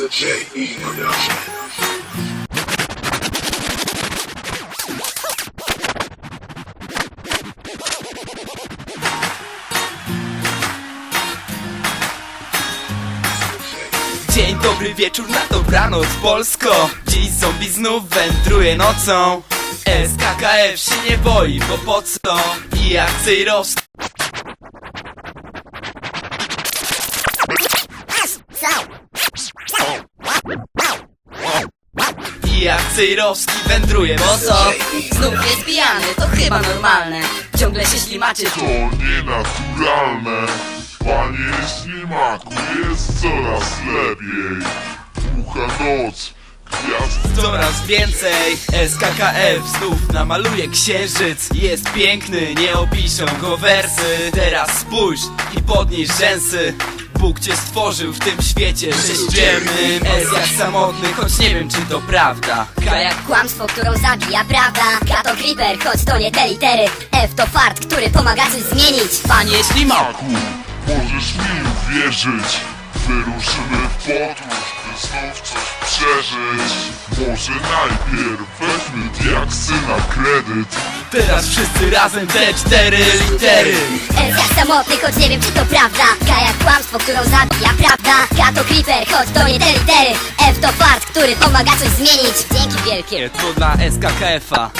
a J.E. production. Dzień dobry wieczór na dobranoc Polsko Dziś zombie znów wędruje nocą SKKF się nie boi, bo po co? I jak Cejrowski I jak Cejrowski wędruje, bo co? Znów jest pijany, to chyba normalne. Ciągle się ślimaczy To nienaturalne. Panie ślimaku, jest coraz lepiej. Długa noc, gwiazd Coraz więcej SKKF znów namaluje księżyc. Jest piękny, nie opiszą go wersy. Teraz spójrz i podnieś rzęsy Bóg cię stworzył w tym świecie. Sześciennym S jak samotny, choć nie wiem czy to prawda. K jak kłamstwo, którą zabija prawda. K to creeper, choć to nie te litery. F to fart, który pomaga coś zmienić. Panie ślimaku Ślimaku, możesz mi uwierzyć. Wyruszymy w podróż, by znów coś przeżyć. Może najpierw weźmy diaksy na kredyt Teraz wszyscy razem te cztery litery. Jak samotny, choć nie wiem czy to prawda. K jak kłamstwo, którą zabija prawda? K to creeper, choć to nie te litery. F to fart, który pomaga coś zmienić. Dzięki wielkie. To dla SKKF-a